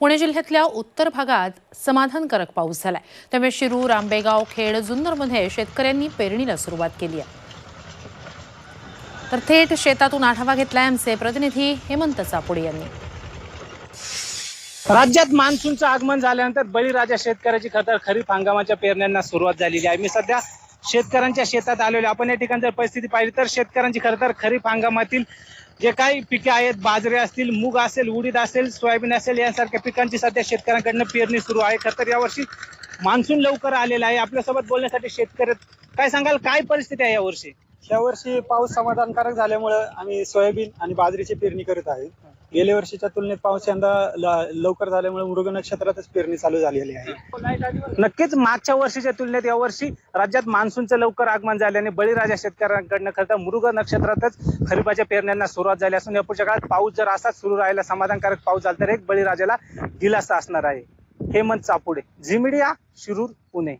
पुणे जिल्ह्यातल्या उत्तर भागात समाधानकारक पाऊस झालाय. त्यामुळे शिरूर आंबेगाव खेड जुन्नरमध्ये शेतकऱ्यांनी पेरणीला सुरुवात केली आहे. तर थेट शेतातून आढावा घेतलाय आमचे प्रतिनिधी हेमंत चापुडे यांनी. राज्यात मान्सूनचं आगमन झाल्यानंतर बळीराजा शेतकऱ्याची खतर खरीप हंगामाच्या पेरण्यांना सुरुवात झालेली आहे. मी सध्या शेतकऱ्यांच्या शेतात आलेलो आपण या ठिकाणी जर परिस्थिती पाहिली तर शेतकऱ्यांची खरं तर खरीप हंगामातील जे काही पिके आहेत बाजरी असतील मूग असेल उडीद असेल सोयाबीन असेल यासारख्या पिकांची सध्या शेतकऱ्यांकडनं पेरणी सुरू आहे. खरं तर यावर्षी मान्सून लवकर आलेला आहे. आपल्यासोबत बोलण्यासाठी शेतकरी काय सांगाल काय परिस्थिती आहे यावर्षी? यावर्षी पाऊस समाधानकारक झाल्यामुळे आम्ही सोयाबीन आणि बाजरीची पेरणी करत आहे. गेल्या वर्षीच्या तुलनेत पाऊस यंदा लवकर झाल्यामुळे मृग नक्षत्रातच पेरणी चालू झालेली आहे. नक्कीच मागच्या वर्षीच्या तुलनेत यावर्षी राज्यात मान्सूनचं लवकर आगमन झाल्याने बळीराजा शेतकऱ्यांकडनं खरं तर मृग नक्षत्रातच खरीपाच्या पेरण्यांना सुरुवात झाली असून यापुढच्या काळात पाऊस जर असाच सुरू राहिला समाधानकारक पाऊस झाला तर एक बळीराजाला दिलासा असणार आहे. हेमंत चापुडे झी मीडिया शिरूर पुणे.